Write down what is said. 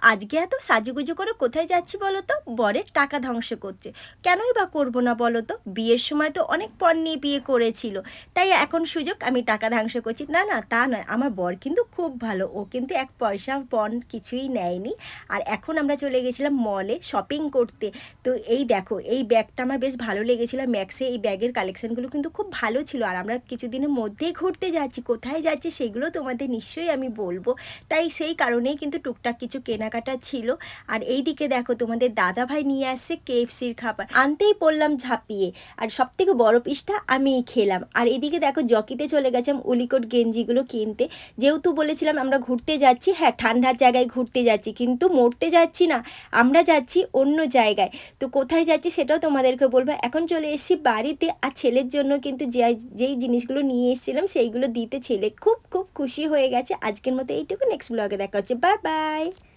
আজকে এত সাজুগুজু করে কোথায় যাচ্ছি বলো তো বরের টাকা ধ্বংস করছে। কেনই বা করব না বলো তো বিয়ের সময় তো অনেক পণ নিয়ে বিয়ে করেছিল। তাই এখন সুযোগ আমি টাকা ধ্বংস করছি। না না, তা নয়। আমার বর কিন্তু খুব ভালো। ও কিন্তু এক পয়সা পণ কিছুই নেয়নি। আর এখন আমরা চলে গেছিলাম মলে শপিং করতে। তো এই দেখো, এই ব্যাগটা আমার বেশ ভালো লেগেছিলো। ম্যাক্সে এই ব্যাগের কালেকশনগুলো কিন্তু খুব ভালো ছিল। আর আমরা কিছুদিনের মধ্যেই ঘুরতে যাচ্ছি। কোথায় যাচ্ছি সেগুলো তোমাদের নিশ্চয়ই আমি বলব। তাই সেই কারণেই কিন্তু টুকটাক কিছু কেনাকাটা ছিল। আর এই দিকে দেখো তোমাদের দাদা ভাই নিয়ে আসছে কেএফসির খাবার। আনতেই পড়লাম ঝাঁপিয়ে। আর সব থেকে বড় পিসটা আমিই খেলাম। আর এদিকে দেখো জকিতে চলে গেছিলাম উলিকোট গেঞ্জিগুলো কিনতে। যেহেতু বলেছিলাম আমরা ঘুরতে যাচ্ছি হ্যাঁ ঠান্ডার জায়গায় ঘুরতে যাচ্ছি, কিন্তু মরতে যাচ্ছি না। আমরা যাচ্ছি অন্য জায়গায়। তো কোথায় যাচ্ছি সেটাও তোমাদেরকে বলব। এখন চলে এসেছি বাড়িতে। আর ছেলের জন্য কিন্তু যেই জিনিসগুলো নিয়ে এসেছিলাম সেইগুলো দিতে ছেলে খুব খুব খুশি হয়ে গেছে। আজকের মতো এইটুকু। নেক্সট ব্লগে দেখা হচ্ছে। Bye bye